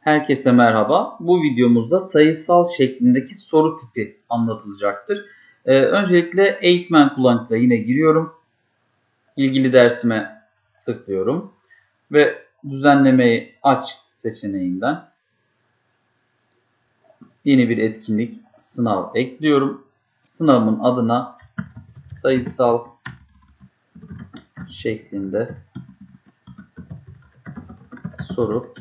Herkese merhaba. Bu videomuzda sayısal şeklindeki soru tipi anlatılacaktır. Ee, öncelikle eğitmen kullanıcısına yine giriyorum. İlgili dersime tıklıyorum. Ve düzenlemeyi aç seçeneğinden yeni bir etkinlik sınav ekliyorum. Sınavımın adına sayısal şeklinde soru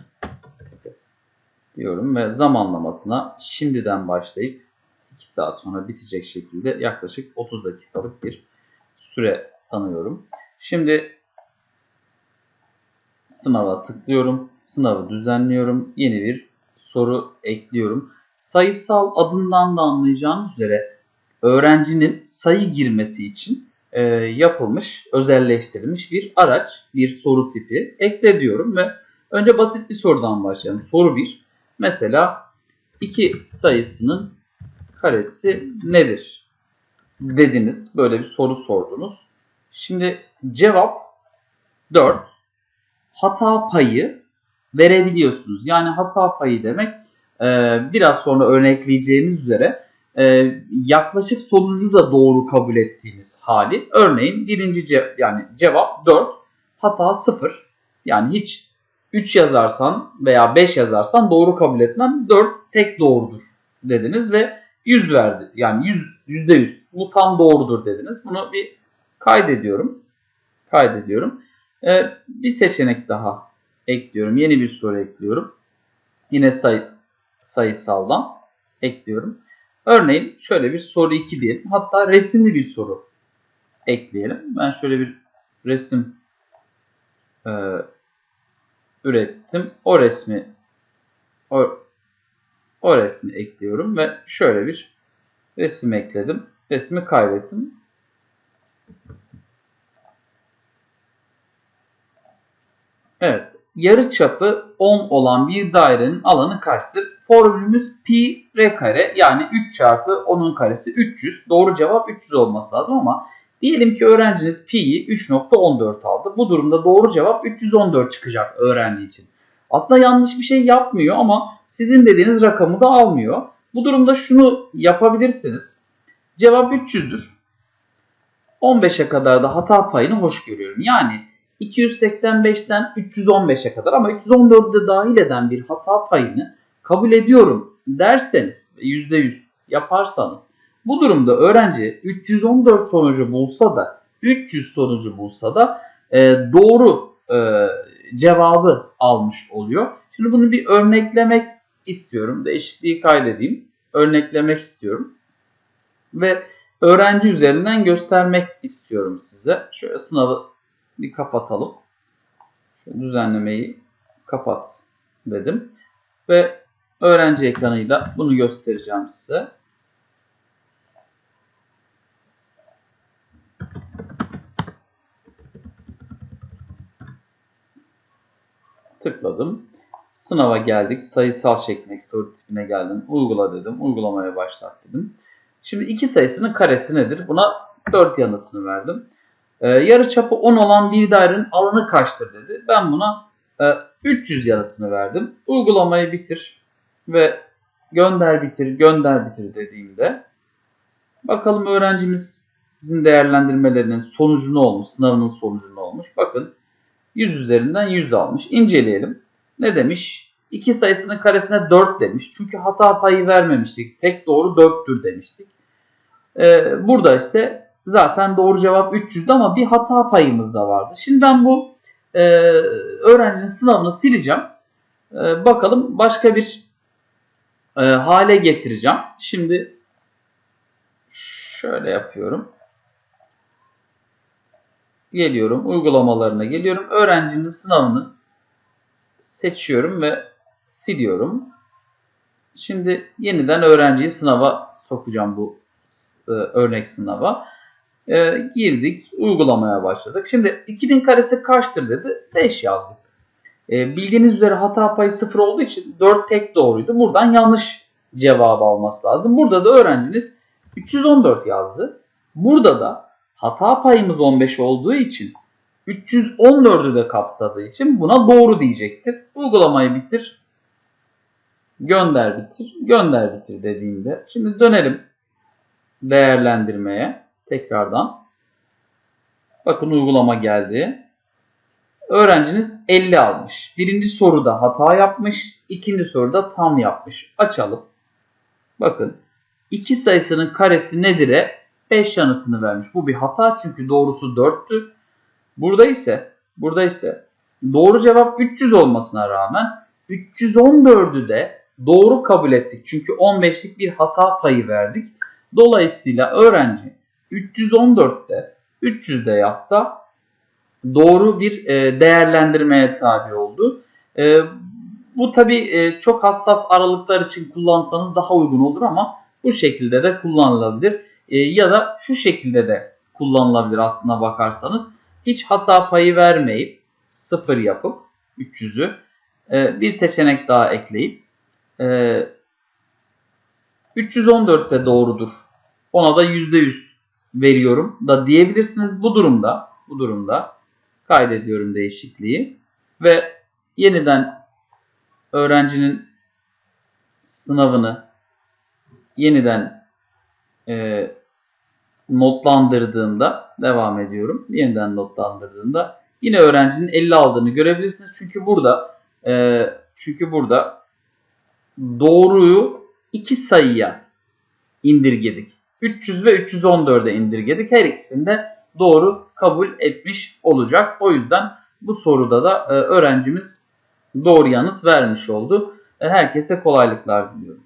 diyorum ve zamanlamasına şimdiden başlayıp 2 saat sonra bitecek şekilde yaklaşık 30 dakikalık bir süre tanıyorum. Şimdi sınava tıklıyorum. Sınavı düzenliyorum. Yeni bir soru ekliyorum. Sayısal adından da anlayacağınız üzere öğrencinin sayı girmesi için e, yapılmış, özelleştirilmiş bir araç, bir soru tipi ekle diyorum ve önce basit bir sorudan başlayalım. Soru 1. Mesela 2 sayısının karesi nedir? Dediniz. Böyle bir soru sordunuz. Şimdi cevap 4. Hata payı verebiliyorsunuz. Yani hata payı demek e, biraz sonra örnekleyeceğimiz üzere e, yaklaşık sonucu da doğru kabul ettiğimiz hali. Örneğin birinci ce yani cevap 4, hata 0. Yani hiç 3 yazarsan veya 5 yazarsan doğru kabul etmem. 4 tek doğrudur dediniz ve 100 verdi. Yani 100 %100 bu tam doğrudur dediniz. Bunu bir kaydediyorum. Kaydediyorum. Ee, bir seçenek daha ekliyorum. Yeni bir soru ekliyorum. Yine say sayısaldan ekliyorum. Örneğin şöyle bir soru 2 diyelim. Hatta resimli bir soru ekleyelim. Ben şöyle bir resim e, ürettim. O resmi o, o resmi ekliyorum ve şöyle bir resim ekledim. Resmi kaydettim. Evet. Yarı çapı 10 olan bir dairenin alanı kaçtır? Formülümüz pi r kare yani 3 çarpı 10'un karesi 300. Doğru cevap 300 olması lazım ama diyelim ki öğrenciniz pi'yi 3.14 aldı. Bu durumda doğru cevap 314 çıkacak öğrenci için. Aslında yanlış bir şey yapmıyor ama sizin dediğiniz rakamı da almıyor. Bu durumda şunu yapabilirsiniz. Cevap 300'dür. 15'e kadar da hata payını hoş görüyorum. Yani 285'ten 315'e kadar ama 314'ü de dahil eden bir hata payını kabul ediyorum derseniz %100 yaparsanız bu durumda öğrenci 314 sonucu bulsa da 300 sonucu bulsa da e, doğru e, cevabı almış oluyor. Şimdi bunu bir örneklemek istiyorum. Değişikliği kaydedeyim. Örneklemek istiyorum. Ve öğrenci üzerinden göstermek istiyorum size. Şöyle sınavı bir kapatalım. Şöyle düzenlemeyi kapat dedim. Ve öğrenci ekranıyla bunu göstereceğim size. Tıkladım. Sınava geldik. Sayısal şeklindeki soru tipine geldim. Uygula dedim. Uygulamaya başlat dedim. Şimdi iki sayısının karesi nedir? Buna 4 yanıtını verdim. Ee, yarı çapı 10 olan bir dairenin alanı kaçtır dedi. Ben buna e, 300 yanıtını verdim. Uygulamayı bitir ve gönder bitir, gönder bitir dediğimde bakalım öğrencimizin değerlendirmelerinin sonucu ne olmuş, sınavının sonucu ne olmuş. Bakın 100 üzerinden 100 almış. İnceleyelim. Ne demiş? İki sayısının karesine 4 demiş. Çünkü hata payı vermemiştik. Tek doğru 4'tür demiştik. Ee, burada ise zaten doğru cevap 300'dü ama bir hata payımız da vardı. Şimdi ben bu e, öğrencinin sınavını sileceğim. E, bakalım başka bir e, hale getireceğim. Şimdi şöyle yapıyorum. Geliyorum uygulamalarına geliyorum. Öğrencinin sınavını seçiyorum ve siliyorum. Şimdi yeniden öğrenciyi sınava sokacağım bu e, örnek sınava. E, girdik, uygulamaya başladık. Şimdi 2'nin karesi kaçtır dedi. 5 yazdık. E, bildiğiniz üzere hata payı 0 olduğu için 4 tek doğruydu. Buradan yanlış cevabı alması lazım. Burada da öğrenciniz 314 yazdı. Burada da hata payımız 15 olduğu için 314'ü de kapsadığı için buna doğru diyecektir. Uygulamayı bitir gönder bitir, gönder bitir dediğimde. Şimdi dönelim değerlendirmeye tekrardan. Bakın uygulama geldi. Öğrenciniz 50 almış. Birinci soruda hata yapmış. ikinci soruda tam yapmış. Açalım. Bakın 2 sayısının karesi nedir'e 5 yanıtını vermiş. Bu bir hata çünkü doğrusu 4'tü. Burada ise burada ise doğru cevap 300 olmasına rağmen 314'ü de doğru kabul ettik. Çünkü 15'lik bir hata payı verdik. Dolayısıyla öğrenci 314'te 300'de yazsa doğru bir e, değerlendirmeye tabi oldu. E, bu tabi çok hassas aralıklar için kullansanız daha uygun olur ama bu şekilde de kullanılabilir. E, ya da şu şekilde de kullanılabilir aslına bakarsanız. Hiç hata payı vermeyip sıfır yapıp 300'ü e, bir seçenek daha ekleyip e, 314 de doğrudur. Ona da %100 veriyorum da diyebilirsiniz. Bu durumda bu durumda kaydediyorum değişikliği ve yeniden öğrencinin sınavını yeniden e, notlandırdığımda devam ediyorum. Yeniden notlandırdığımda yine öğrencinin 50 aldığını görebilirsiniz. Çünkü burada e, çünkü burada doğruyu iki sayıya indirgedik. 300 ve 314'e indirgedik. Her ikisini de doğru kabul etmiş olacak. O yüzden bu soruda da e, öğrencimiz doğru yanıt vermiş oldu. E, herkese kolaylıklar diliyorum.